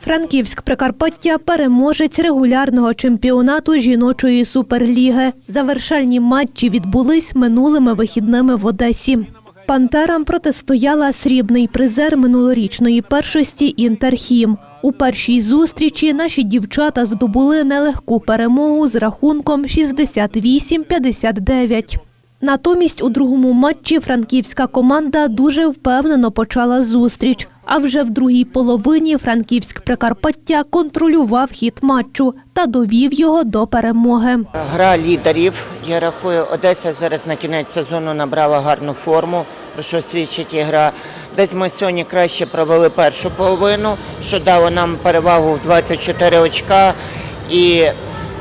Франківськ Прикарпаття переможець регулярного чемпіонату жіночої суперліги. Завершальні матчі відбулись минулими вихідними в Одесі. Пантерам протистояла срібний призер минулорічної першості Інтерхім. У першій зустрічі наші дівчата здобули нелегку перемогу з рахунком 68-59. Натомість у другому матчі франківська команда дуже впевнено почала зустріч. А вже в другій половині Франківськ Прикарпаття контролював хід матчу та довів його до перемоги. Гра лідерів. Я рахую, Одеса зараз на кінець сезону набрала гарну форму, про що свідчить і гра. Десь ми сьогодні краще провели першу половину, що дало нам перевагу в 24 очка. І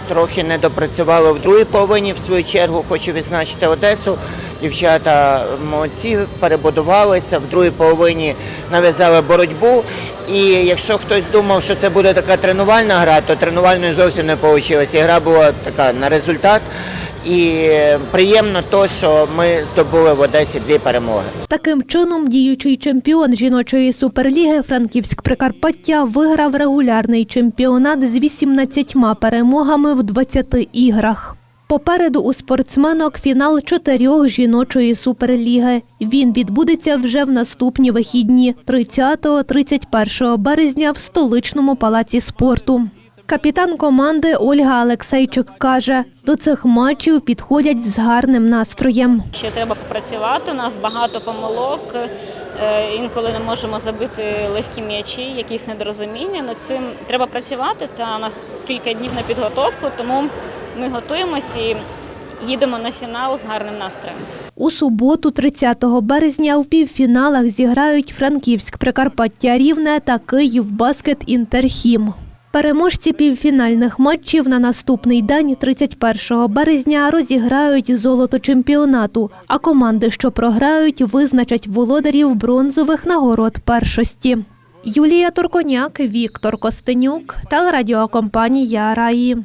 трохи не допрацювали в другій половині. В свою чергу хочу відзначити Одесу. Дівчата молодці, перебудувалися, в другій половині нав'язали боротьбу. І якщо хтось думав, що це буде така тренувальна гра, то тренувальною зовсім не вийшло. І гра була така на результат. І приємно то, що ми здобули в Одесі дві перемоги. Таким чином, діючий чемпіон жіночої суперліги Франківськ Прикарпаття виграв регулярний чемпіонат з 18 перемогами в 20 іграх. Попереду у спортсменок фінал чотирьох жіночої суперліги. Він відбудеться вже в наступні вихідні 30-31 березня в столичному палаці спорту. Капітан команди Ольга Алексейчик каже, до цих матчів підходять з гарним настроєм. Ще треба попрацювати. У нас багато помилок. е, Інколи не можемо забити легкі м'ячі, якісь недорозуміння. Над цим треба працювати. Та у нас кілька днів на підготовку, тому ми готуємося і їдемо на фінал з гарним настроєм. У суботу, 30 березня, в півфіналах зіграють Франківськ, Прикарпаття Рівне та Київ Баскет Інтерхім. Переможці півфінальних матчів на наступний день, 31 березня, розіграють золото чемпіонату, а команди, що програють, визначать володарів бронзових нагород першості. Юлія Турконяк, Віктор Костенюк, телерадіокомпанія Раї.